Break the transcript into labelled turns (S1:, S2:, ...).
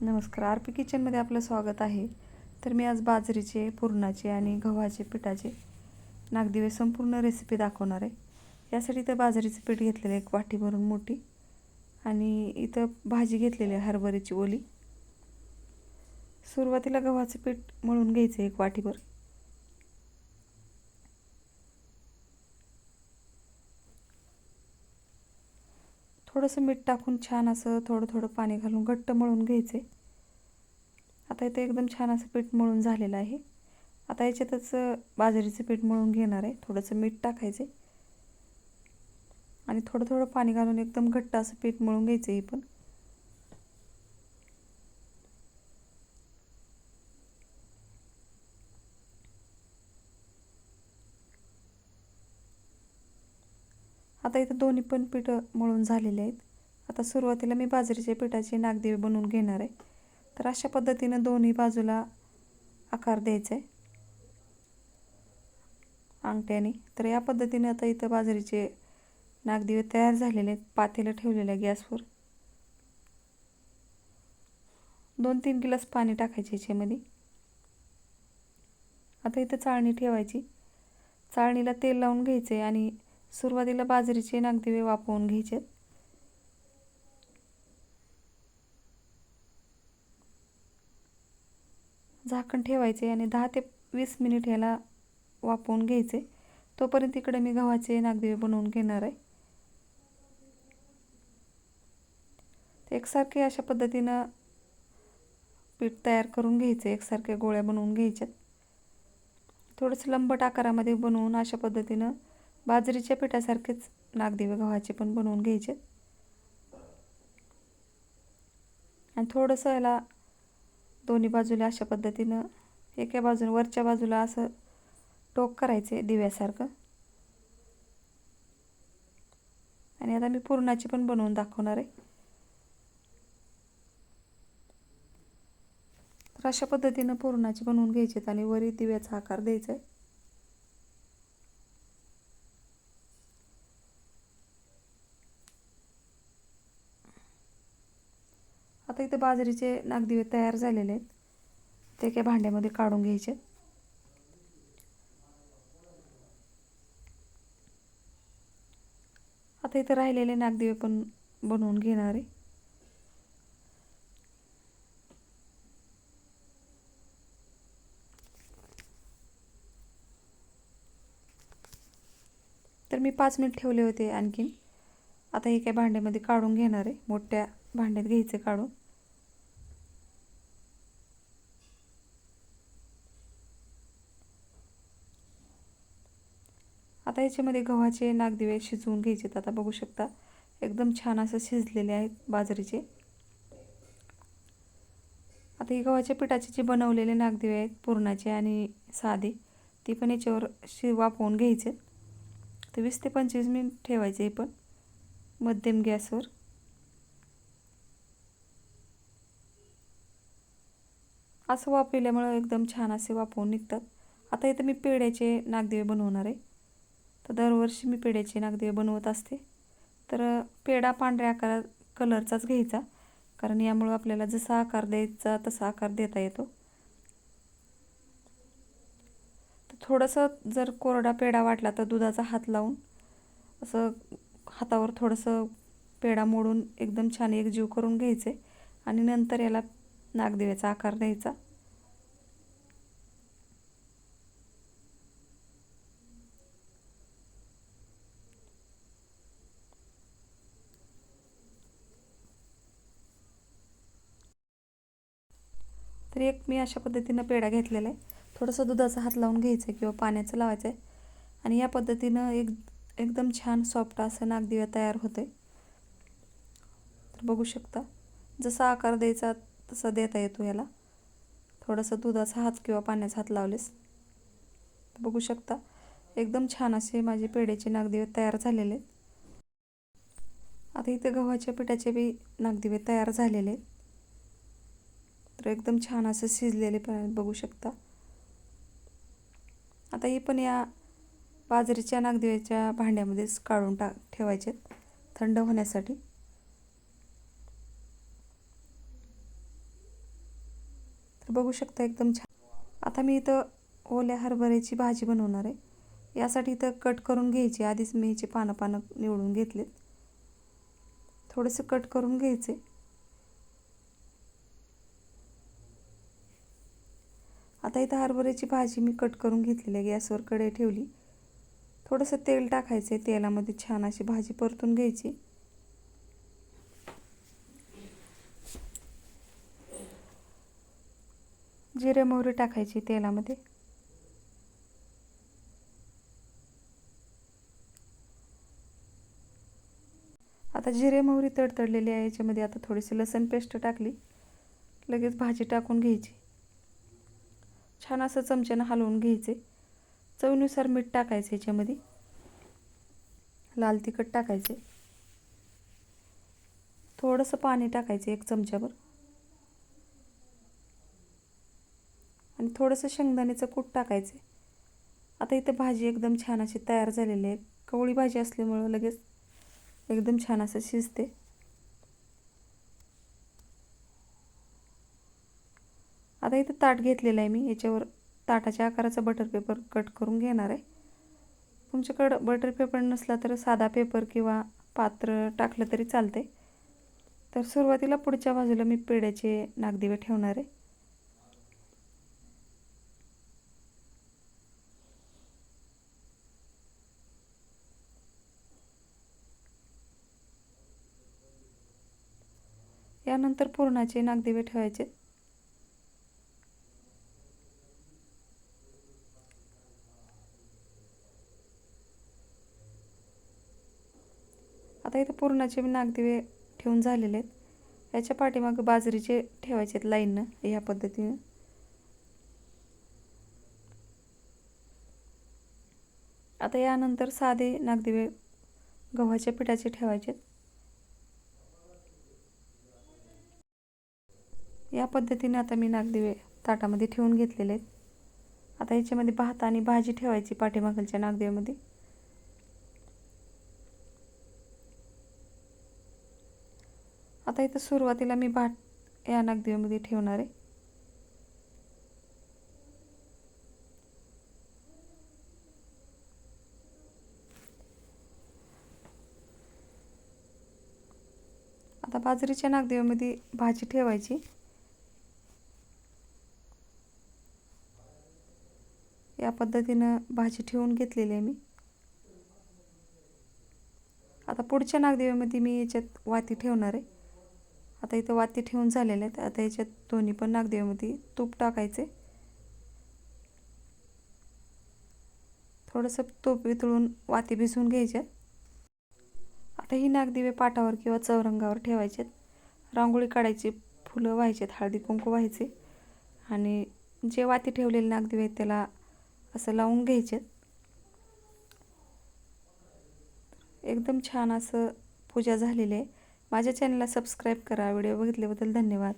S1: नमस्कार R P किचनमध्ये आपलं स्वागत आहे. तर मी आज बाजरीचे पुरणाचे आणि गव्हाचे पिठाचे नागदिवे संपूर्ण रेसिपी दाखवणार आहे. यासाठी इथं बाजरीचं पीठ घेतलेलं आहे एक वाटी भरून मोठी. आणि इथं भाजी घेतलेली आहे हरभऱ्याची ओली. सुरुवातीला गव्हाचं पीठ मळून घ्यायचं एक वाटीभर. थोडंसं मीठ टाकून छान असं थोडं थोडं पाणी घालून घट्ट मळून घ्यायचे. आता इथे एकदम छान असं पीठ मळून झालेलं आहे. आता याच्यातच बाजरीचं पीठ मळून घेणार आहे. थोडंसं मीठ टाकायचे. आणि थोडं थोडं पाणी घालून एकदम घट्ट असं पीठ मळून घ्यायचं हे पण. आता इथं दोन्ही पण पिठं मळून झालेले आहेत. आता सुरुवातीला मी बाजरीच्या पिठाचे नागदेवी बनवून घेणार आहे. तर अशा पद्धतीनं दोन्ही बाजूला आकार द्यायचा आहे अंगठ्याने. तर या पद्धतीने आता इथं बाजरीचे नागदिवे तयार झालेले आहेत. पातेलं ठेवलेलं आहे गॅसवर. दोन तीन गिलास पाणी टाकायचे याच्यामध्ये. आता इथं चाळणी ठेवायची. चाळणीला तेल लावून घ्यायचं आहे आणि सुरुवातीला बाजरीचे नागदिवे वापरून घ्यायचे. झाकण ठेवायचे आणि दहा ते वीस मिनिट ह्याला वापरून घ्यायचे. तोपर्यंत इकडे मी गव्हाचे नागदिवे बनवून घेणार आहे. एकसारखे अशा पद्धतीनं पीठ तयार करून घ्यायचे एकसारख्या गोळ्या बनवून घ्यायच्यात थोडंसं लंबट आकारामध्ये बनवून अशा पद्धतीनं बाजरीच्या पिठासारखेच नागदिवे गव्हाचे पण बनवून घ्यायचे. आणि थोडंसं याला दोन्ही बाजूला अशा पद्धतीनं एका बाजूने वरच्या बाजूला असं टोक करायचे दिव्यासारखं. आणि आता मी पुरणाची पण बनवून दाखवणार आहे. तर अशा पद्धतीनं पुरणाची बनवून घ्यायचे आणि वरी दिव्याचा आकार द्यायचा आहे आता इथे बाजरीचे नागदिवे तयार झालेले आहेत. ते एका भांड्यामध्ये काढून घ्यायचे. आता इथे राहिलेले नागदिवे पण बनवून घेणार आहे. तर मी पाच मिनिट ठेवले होते आणखीन. आता हे काय भांड्यामध्ये काढून घेणार आहे. मोठ्या भांड्यात घ्यायचे काढून. आता याच्यामध्ये गव्हाचे नागदिवे शिजवून घ्यायचे आता बघू शकता एकदम छान असं शिजलेले आहेत बाजरीचे. आता हे गव्हाच्या पिठाचे जे बनवलेले नागदिवे आहेत पुरणाचे आणि साधे ती पण याच्यावर शि वापवून घ्यायचे. तर वीस ते पंचवीस मिनिट ठेवायचे हे पण मध्यम गॅसवर. असं वापरल्यामुळं एकदम छान असे वापरून निघतात. आता इथं मी पेड्याचे नागदिवे बनवणार आहे. तर दरवर्षी मी पेड्याचे नागदेव बनवत असते. तर पेढा पांढऱ्या आकारात कलरचाच घ्यायचा. कारण यामुळं आपल्याला जसा आकार द्यायचा तसा आकार देता येतो. तर थोडंसं जर कोरडा पेढा वाटला तर दुधाचा हात लावून असं हातावर थोडंसं पेढा मोडून एकदम छान एकजीव करून घ्यायचे. आणि नंतर याला नागदेव्याचा आकार द्यायचा. तर एक मी अशा पद्धतीनं पेढा घेतलेला आहे. थोडंसं दुधाचा हात लावून घ्यायचं आहे किंवा पाण्याचं लावायचं आहे आणि या पद्धतीनं एक एकदम छान सॉफ्ट असं नागदिव्या तयार होतं आहे तर बघू शकता. जसा आकार द्यायचा तसा देता येतो याला. थोडंसं दुधाचा हात किंवा पाण्याचा हात लावलेस. बघू शकता. एकदम छान असे माझे पेढ्याचे नागदिवे तयार झालेले आहेत. आता इथे गव्हाच्या पिठाचे बी नागदिवे तयार झालेले आहेत. तर एकदम छान असं शिजलेले पण बघू शकता. आता हे पण या बाजरीच्या नागदिव्याच्या भांड्यामध्येच काढून टाक ठेवायचे थंड होण्यासाठी. तर बघू शकता एकदम छान. आता मी इथं ओल्या हरभऱ्याची भाजी बनवणार आहे. यासाठी इथं कट करून घ्यायची आधीच मी ह्याचे पानं पानं निवडून घेतलेत. थोडंसं कट करून घ्यायचे. आता इथं हरभऱ्याची भाजी मी कट करून घेतलेली आहे. गॅसवर कढई ठेवली. थोडंसं तेल टाकायचं आहे तेलामध्ये छान अशी भाजी परतून घ्यायची. जिरे मोहरी टाकायची तेलामध्ये. आता जिरे मोहरी तडतडलेली आहे. याच्यामध्ये आता थोडीशी लसण पेस्ट टाकली. लगेच भाजी टाकून घ्यायची. छान असं चमच्यानं हलवून घ्यायचे. चवीनुसार मीठ टाकायचं याच्यामध्ये. लाल तिखट टाकायचे. थोडंसं पाणी टाकायचं एक चमच्यावर आणि थोडंसं शेंगदाण्याचं कूट टाकायचे. आता इथं भाजी एकदम छान अशी तयार झालेली आहे. कवळी भाजी असल्यामुळं लगेच एकदम छान असं शिजते. आता इथं ताट घेतलेलं आहे मी. याच्यावर ताटाच्या आकाराचा बटर पेपर कट करून घेणार आहे. तुमच्याकडं बटर पेपर नसला तर साधा पेपर किंवा पात्र टाकलं तरी चालते तर सुरुवातीला पुढच्या बाजूला मी पेड्याचे नागदिवे ठेवणार आहे. यानंतर पुरणाचे नागदिवे ठेवायचे. आता इथं पुरणाचे मी नागदिवे ठेवून झालेले आहेत. याच्या पाठीमागं बाजरीचे ठेवायचे आहेत लाईननं या पद्धतीनं. आता यानंतर साधे नागदिवे गव्हाच्या पिठाचे ठेवायचे या पद्धतीने आता मी नागदिवे ताटामध्ये ठेवून घेतलेले आहेत. आता याच्यामध्ये भात आणि भाजी ठेवायची पाठीमागलच्या नागदिव्यामध्ये आता इथं सुरुवातीला मी भात या नागदेवीमध्ये ठेवणार आहे. आता बाजरीच्या नागदेवीमध्ये भाजी ठेवायची. या पद्धतीनं भाजी ठेवून घेतलेली आहे मी. आता पुढच्या नागदेवीमध्ये मी याच्यात वाती ठेवणार आहे. आता इथं वाती ठेवून झालेले आहेत आता याच्यात दोन्ही पण नागदेवीमध्ये तूप टाकायचे. थोडंसं तूप वितळून वाती भिजवून घ्यायच्यात आता ही नागदिवे पाटावर किंवा चौरंगावर ठेवायचे. रांगोळी काढायची फुलं व्हायचेत हळदी कुंकू व्हायचे. आणि जे वाती ठेवलेले नागदिवे आहेत त्याला असं लावून घ्यायचे. एकदम छान असं पूजा झालेली आहे. माझ्या चॅनलला सबस्क्राईब करा. व्हिडिओ बघितल्याबद्दल धन्यवाद.